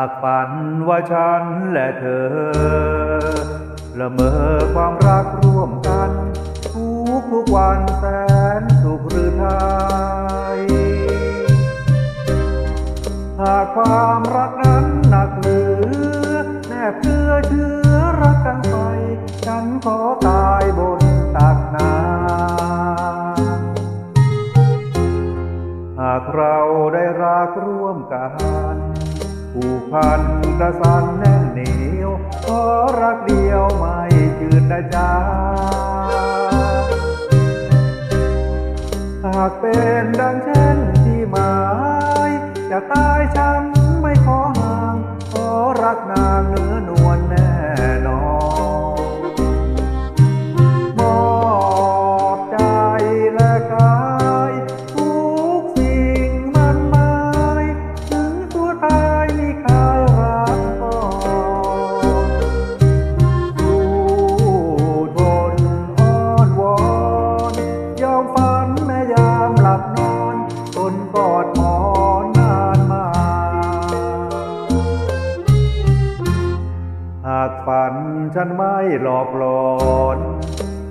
ากฝันว่าฉันและเธอ ละเมอความรักร่วมกัน ทุกทุกวันแสนสุขหรือไทยหากความรักนั้นหนักเหลือแนบเชื้อเชื้อรักกันไป ฉันขอตายบนตักน้ำหากเราได้รักร่วมกัน ผูกพันกระสันแน่นเหนียวขอรักเดียวไม่จืดนะจ๊ะหากเป็นดังเช่นที่หมาย จะตายฉันไม่ขอห่าง ขอรักนางเนื้อนวลแน่ ฝันฉันไม่หลอกหลอน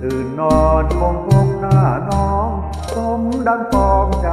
ตื่นนอนคงพบหน้าน้องสมดังปองใจ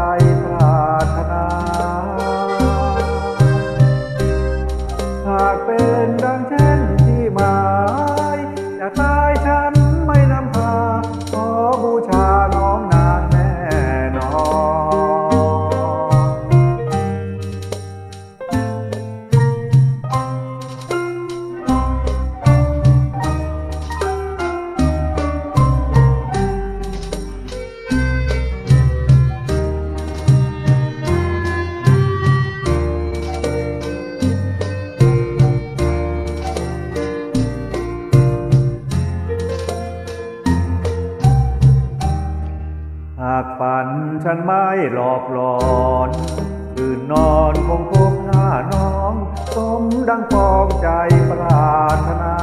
ากฝันฉันไม่หลอกหลอนตื่นนอนคงพบหน้าน้อง สมดังปองใจปรารถนา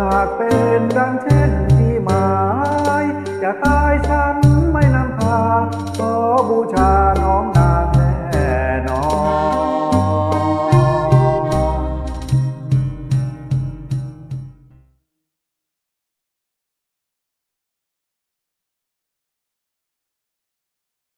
หากเป็นดังเช่นที่หมาย จะตายฉันไม่นำพาขอบูชาน้องนา